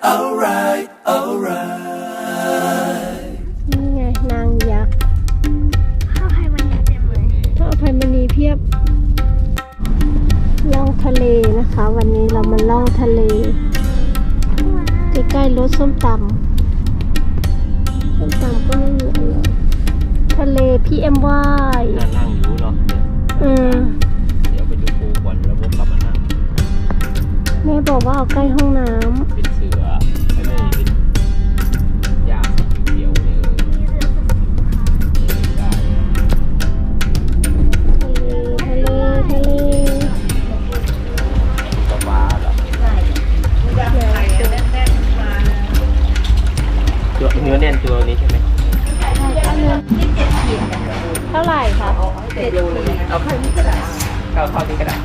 alright, alright. นี่ไงนางยักษ์ข้าวไข่มันเต็มเลยถ้าอภัยมณีเพียบล่องทะเลนะคะ วันนี้เรามาล่องทะเลใกล้ๆรถส้มตำส้มตำก็ไม่มีอะไรทะเลพีเอ็มวายน่านั่งอยู่เนาะอืมเดี๋ยวไปดูปูก่อนแล้วพวกกลับมานั่งแม่บอกว่าเอาใกล้ห้องน้ำ ตัวนี้ใช่ไหมเท่าไหร่คะเอาเข้านี้ก็ได้เข้าเข้านี้ก็ได้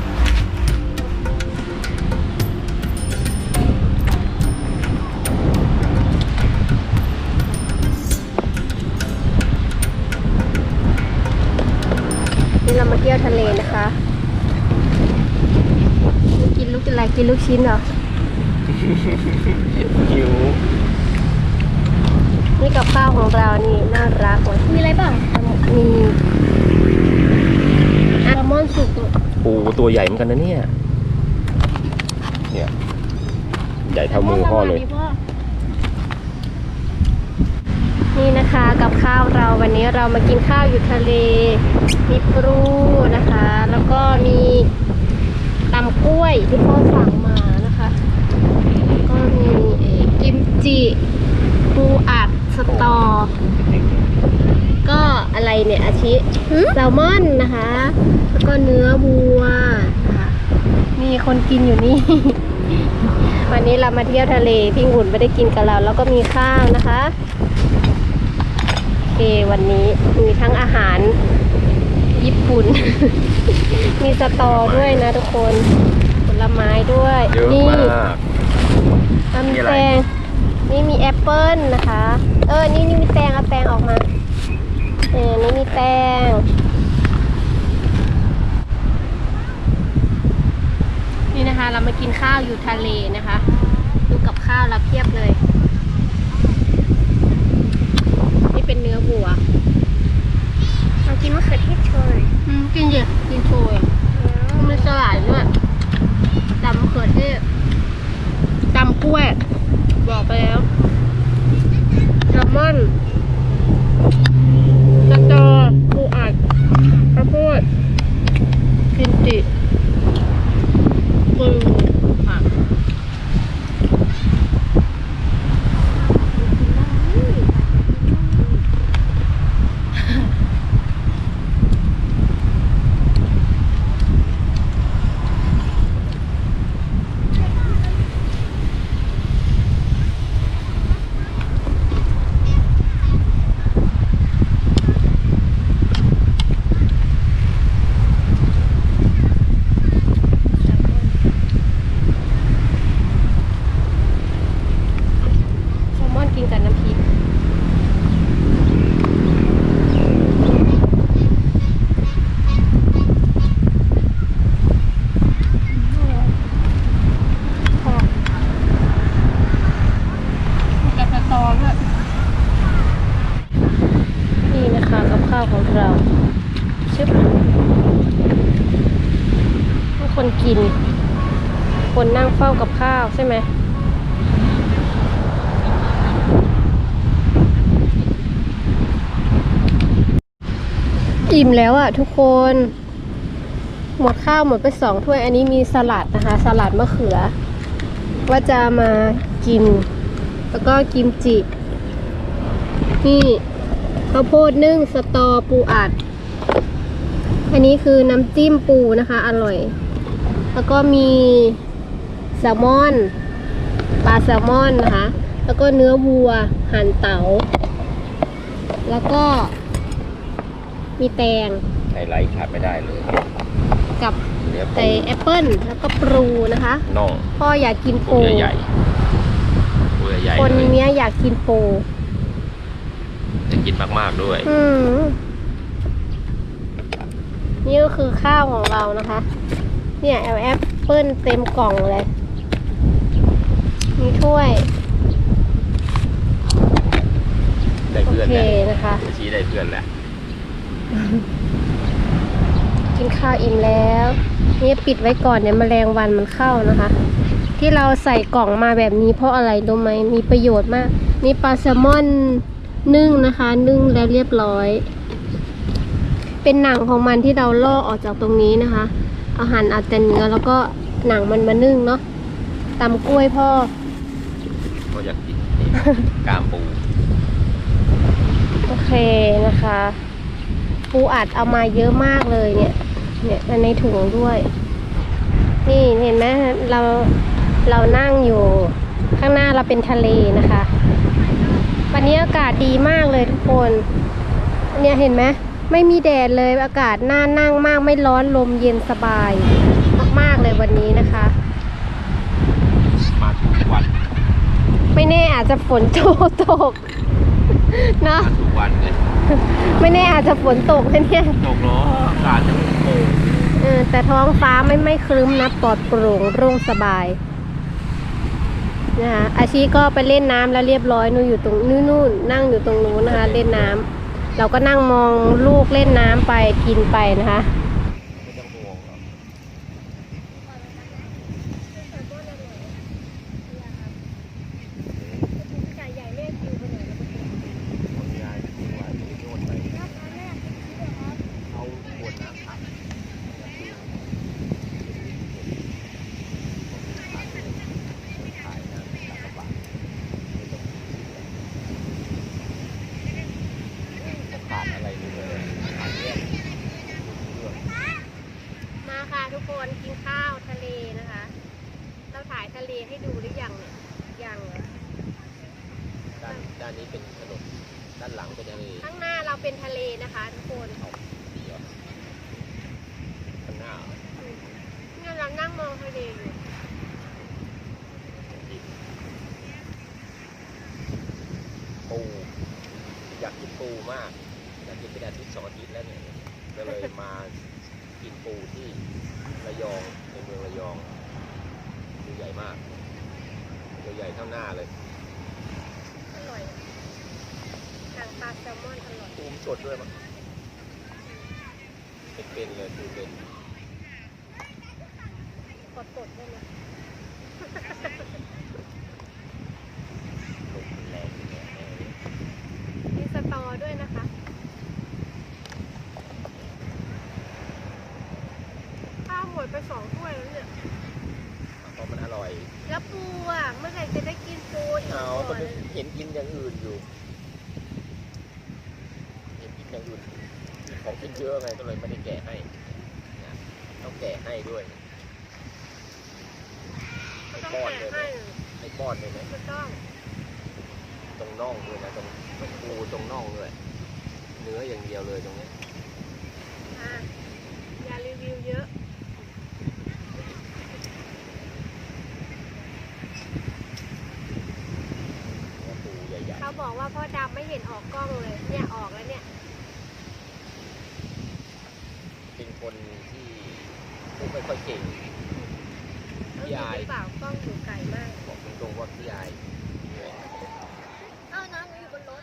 นี่เรามาเที่ยวทะเลนะคะ กินลูกอะไรกินลูกชิ้นเหรอหิว นี่กับข้าวของเรานี่น่ารักเลยมีอะไรบ้างมีอัลมอนด์สุกปูตัวใหญ่เหมือนกันนะเนี่ย เนี่ย ใหญ่เท่ามือพ่อเลย นี่นะคะกับข้าวเราวันนี้เรามากินข้าวอยู่ทะเล มีปรูนะคะ แล้วก็มีตำกล้วยที่พ่อสั่งมานะคะแล้วก็มีเอ่อกิมจิปูอัดส ตอก็อะไรเนี่ยอาชิแซลมอนนะคะ แล้วก็เนื้อวัวนะคะมีคนกินอยู่นี่ วันนี้เรามาเที่ยวทะเลพี่หุ่นไม่ได้กินกับเรา แล้วก็มีข้าวนะคะโอเควันนี้มีทั้งอาหารญี่ปุ่น มีสตอด้วยนะทุกคน ผลไม้ด้วยเยอะนี่มากอะมีมีอะไรแตง นี่มีแอปเปิลนะคะ เออ นี่นี่มีแตงเอาแตงออกมา เออ นี่มีแตง นี่นะคะ เรามากินข้าวอยู่ทะเลนะคะ ดูกับข้าวเราเพียบเลย นี่เป็นเนื้อวัวเรากินมะเขือเทศโชยอืม กินเยอะกินโชยมีสลัดด้วยตำมะเขือเทศตำกล้วย บอกไปแล้วแซลมอนสตอปูอัดข้าวโพดกินจิปูผักแซลมอนกินกับน้ำพริก กับสตอด้วยนี่นะคะกับข้าวของเราชึบให้คนกิน คนนั่งเฝ้ากับข้าวใช่ไหมอิ่มแล้วอะทุกคน หมดข้าวหมดไปสองถ้วย อันนี้มีสลัดนะคะ สลัดมะเขือ ว่าจะมากิน แล้วก็กิมจิ นี่ข้าวโพดนึ่งสตอปูอัด อันนี้คือน้ำจิ้มปูนะคะ อร่อย แล้วก็มี แซลมอนปลาแซลมอนนะคะ แล้วก็เนื้อวัวหั่นเตา๋า แล้วก็มีแตงไฮไลท์ขาดไม่ได้เลย กับเนื้อปูใส่แอปเปิ้ลแล้วก็ปรูนะคะน่องพ่ออยากกินปูปูใหญ่ๆปูใหญ่ๆคนเลยเนี้ยอยากกินปูจะกินมากๆด้วย อืมนี่ก็คือข้าวของเรานะคะ เนี่ยเอาแอปเปิ้ลเต็มกล่องเลย มีถ้วย ได้เพื่อนโอเคล้วนะคะ ชี้ได้เพื่อนแหละกินข้าวอิ่มแล้วนี่ปิดไว้ก่อนเนี่ยวแมลงวันมันเข้านะคะ ที่เราใส่กล่องมาแบบนี้เพราะอะไรรู้ไหมมีประโยชน์มากมีปลาแซลมอนนึ่งนะคะ นึ่งแล้วเรียบร้อย เป็นหนังของมันที่เราลอกออกจากตรงนี้นะคะ อาหารอาจจะเนื้อแล้วก็หนังมันมานึ่งเนาะตำกล้วยพ่อ ก็อยากกินนี่กามปู โอเคนะคะ ปูอัดเอามาเยอะมากเลยเนี่ย เนี่ยในถุงด้วย นี่เห็นไหมเราเรานั่งอยู่ข้างหน้าเราเป็นทะเลนะคะ วันนี้อากาศดีมากเลยทุกคนเนี่ยเห็นไหมไม่มีแดดเลยอากาศน่านั่งมากไม่ร้อนลมเย็นสบายมากๆเลยวันนี้นะคะ มาทุกวัน ไม่แน่ อาจจะฝนโตตกเนาะมาทุกวันเลยไม่แน่อาจจะฝนตกนะเนี่ยตกเนาะอากาศจะโป่งเออแต่ท้องฟ้าไม่ไม่ครึ้มนะปลอดโปร่งโร่งสบายนะคะอาชีก็ไปเล่นน้ำแล้วเรียบร้อยนู่นอยู่ตรงนู่นนู่นนั่งอยู่ตรงนู้นนะคะ เล่นน้ำเราก็นั่งมองลูกเล่นน้ำไปกินไปนะคะ ไม่ต้องห่วงหรอก ไก่ใหญ่แม่คิวไปไหนแล้ว คนยายที่ว่าที่โน่นไปเอาขวดน้ำอัดขายน้ำสามบาทไม่ต้องขาดอะไรเลยขาดเรื่องเรื่อง มาค่ะทุกคนกินข้าวทะเลนะคะ เราถ่ายทะเลให้ดูหรือยังเนี่ยยังเหรอ ด้านด้านนี้เป็นถนนด้านหลั งเป็นทะเลข้างหน้าเราเป็นทะเลนะคะทุกคนเอาดีเหรอข้างหน้าเหรอเนี่ยเรานั่งมองทะเลอยู่ปูอยากกินปูมากอยากกินเป็นอาทิตย์สองอาทิตย์แล้วเนี่ยก็เลยมากินปูที่ระยองในเมืองระยองตัวใหญ่มากตัวใหญ่เท่าหน้าเลยอร่อยทาง ปลาแซลมอนอร่อย ปูมนสดด้วยมั้งเป็นๆเลยปูเป็น กดกดได้ไหม ลมแรงอย่างเงี้ยเออ มีสตอด้วยนะคะ ข้าวหมดไปสองถ้วยแล้วเนี่ย เพราะมันอร่อย แล้วปูอะ เมื่อไหร่จะได้กินปูอีก เอา ก่ ก็ อน เห็นกินอย่างอื่นอยู่ เห็นกินอย่างอื่นมีของกิน เยอะไงก็เลยไม่ได้แกะให้นะต้องแกะให้ด้วยก็ให้ต้องป้อนแกะเลยให้นะให้ป้อนเลยนะไม่ต้องตรงน่องด้วยนะตรงตรงปูตรงน่องด้วยเนื้ออย่างเดียวเลยตรงเนี้ยอะอย่ารีวิวเยอะเนื้อปูใหญ่เขาบอกว่าพ่อดำไม่เห็นออกกล้องเลย เนี่ยออกแล้วเนี่ย ๆเป็นคนที่พูด ไม่ค่อยเก่งต้องพี่ดูอายหรือเปล่ากล้องอยู่ไกลมากบอกตรงๆว่าพี่ยายเหนื่อยเอ้าน้ำหนูอยู่บนรถ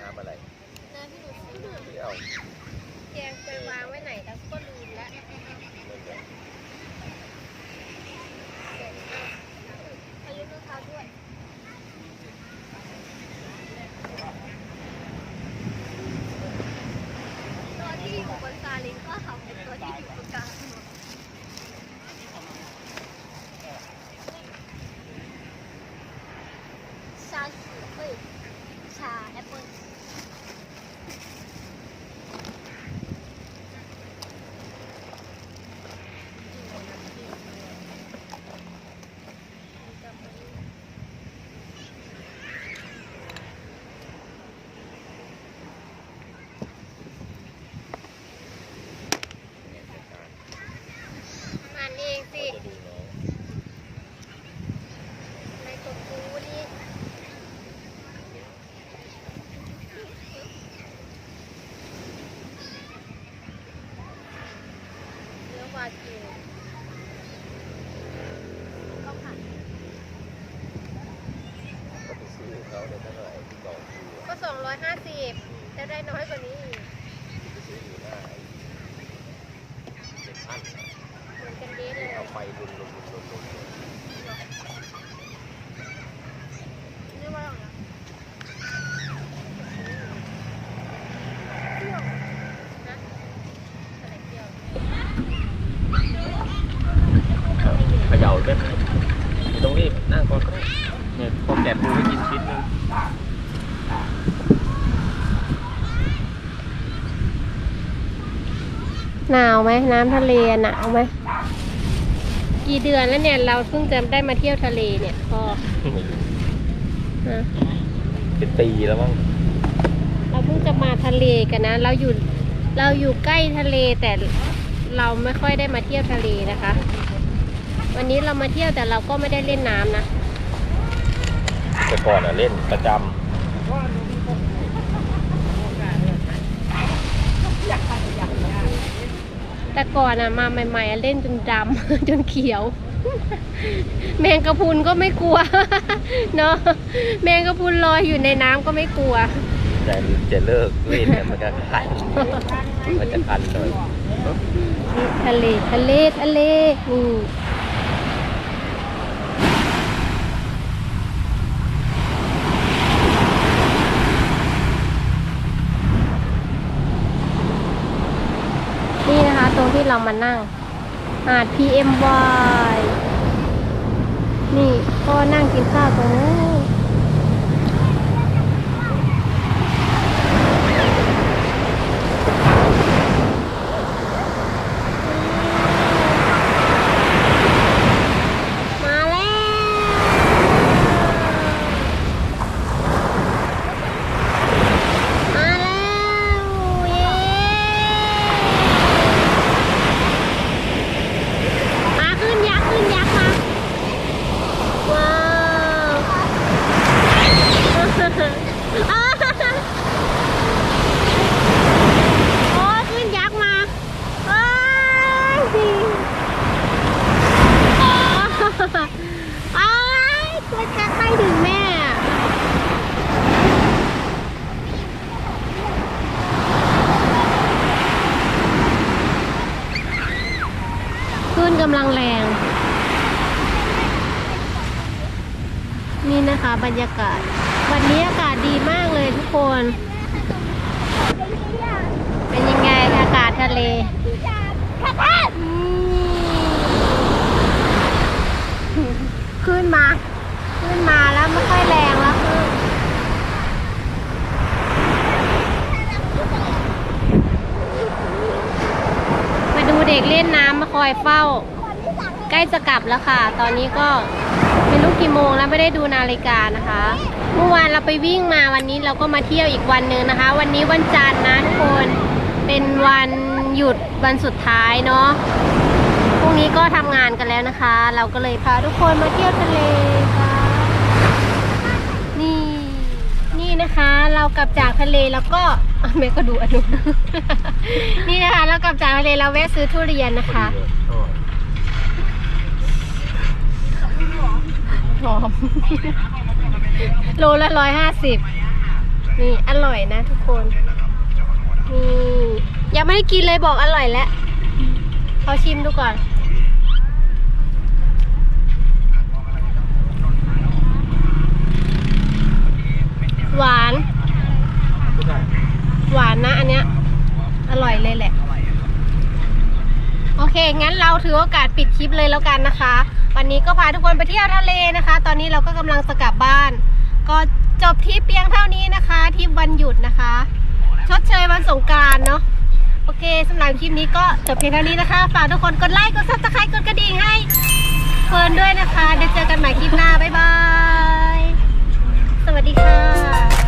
น้ำอะไรน้ำที่หนูซื้อดื่มที่เอาแจงไปวางไว้ไหนแล้วก็ลืมแล้ว เงินเนี่ย อายุน้องเท้าด้วย ตัวที่อยู่บนซาเล้งก็เขาเป็นตัวที่อยู่ตรงกลางถนนชาเขียวเอ้ยชาแอปเปิ้ล เนี่ยจัดการ มันเองสิ จะดูน้อง ในตัวปูนี่เนื้อวากิว ข้าวผัด ก็ไปซื้อเขาเดี๋ยวเท่าไหร่ที่ต่อคิว ก็ สองร้อยห้าสิบจะได้น้อยกว่านี้อีกซื้อาเจ็ดพันเหมือนกันเด้เลยเอาไปลุนลุนลุนลุนลุนนี่ว่าอะไรอะไรเกี่ยวเขย่าด้วยไม่ต้องรีบนั่งก่อนก็ได้เนี่ยพอแกะปูให้กินชิ้นนึง หนาวไหมน้ำทะเลอะหนาวไหมกี่เดือนแล้วเนี่ยเราเพิ่งจะได้มาเที่ยวทะเลเนี่ยพ่อไม่รู้นะเป็นปีแล้วมั้งเราเพิ่งจะมาทะเลกันนะ เราอยู่เราอยู่ใกล้ทะเลแต่เราไม่ค่อยได้มาเที่ยวทะเลนะคะ วันนี้เรามาเที่ยวแต่เราก็ไม่ได้เล่นน้ำนะแต่ก่อนอะเล่นประจ แต่ก่อนอะมาใหม่ๆอะเล่นจนดำจนเขียว แมงกะพรุนก็ไม่กลัวเนาะแมงกะพรุนลอยอยู่ในน้ำก็ไม่กลัวำแต่จะเลิกเล่นเนี่ยมันก็คันมันจะคันหน่อยทะเลทะเลทะเลนี่นี่นะคะ ตรงที่ เรามานั่งหาด PMY นี่ก็นั่งกินข้าวตรงนี้นมาแล้วมาแล้วเย้มาขึ้นยักษ์ขึ้นยักษ์มาว้าวอ้าวโอ้ยขึ้นยักษ์มาเอ้ย ไอ้ายตัวจะใกล้ถึงแม่อะคลื่นกำลังแรง นี่นะคะบรรยากาศ วันนี้อากาศดีมาก เลยทุกคนเป็นยังไงอากาศทะเลขึ้นมา ขึ้นมาแล้วไม่ค่อยแรงแล้วคือมาดูเด็กเล่นน้ำมาคอยเฝ้า ใกล้จะกลับแล้วค่ะ ตอนนี้ก็ ไม่รู้กี่โมงแล้วไม่ได้ดูนาฬิกานะคะ เมื่อวานเราไปวิ่งมาวันนี้เราก็มาเที่ยวอีกวันหนึ่งนะคะ วันนี้วันจันทร์นะทุกคนเป็นวันหยุดวันสุดท้ายเนาะพรุ่งนี้ก็ทำงานกันแล้วนะคะ เราก็เลยพาทุกคนมาเที่ยวทะเลค่ะนี่นี่นะคะเรากลับจากทะเลแล้วก็แม่ก็ดูอนนู้นนี่นะคะเรากลับจากทะเลเราแวะซื้อทุเรียนนะคะ หอม โลละร้อยห้าสิบนี่อร่อยนะทุกคนนี่ยังไม่ได้กินเลยบอกอร่อยแล้วขอชิมดูก่อน หวาน หวานนะอันเนี้ย อร่อยเลยแหละ เค งั้นเราถือโอกาสปิดคลิปเลยแล้วกันนะคะ วันนี้ก็พาทุกคนไปเที่ยวทะเลนะคะ ตอนนี้เราก็กำลังสกลับบ้าน ก็จบที่เพียงเท่านี้นะคะที่วันหยุดนะคะ ชดเชยวันสงการเนาะโอเคสำหรับคลิปนี้ก็จบเพียงเท่านี้นะคะฝากทุกคนกดไลค์กดซับสไครต์กดกระดิ่งให้เพลินด้วยนะคะเดี๋ยวเจอกันใหม่คลิปหน้าบ๊ายบาย สวัสดีค่ะ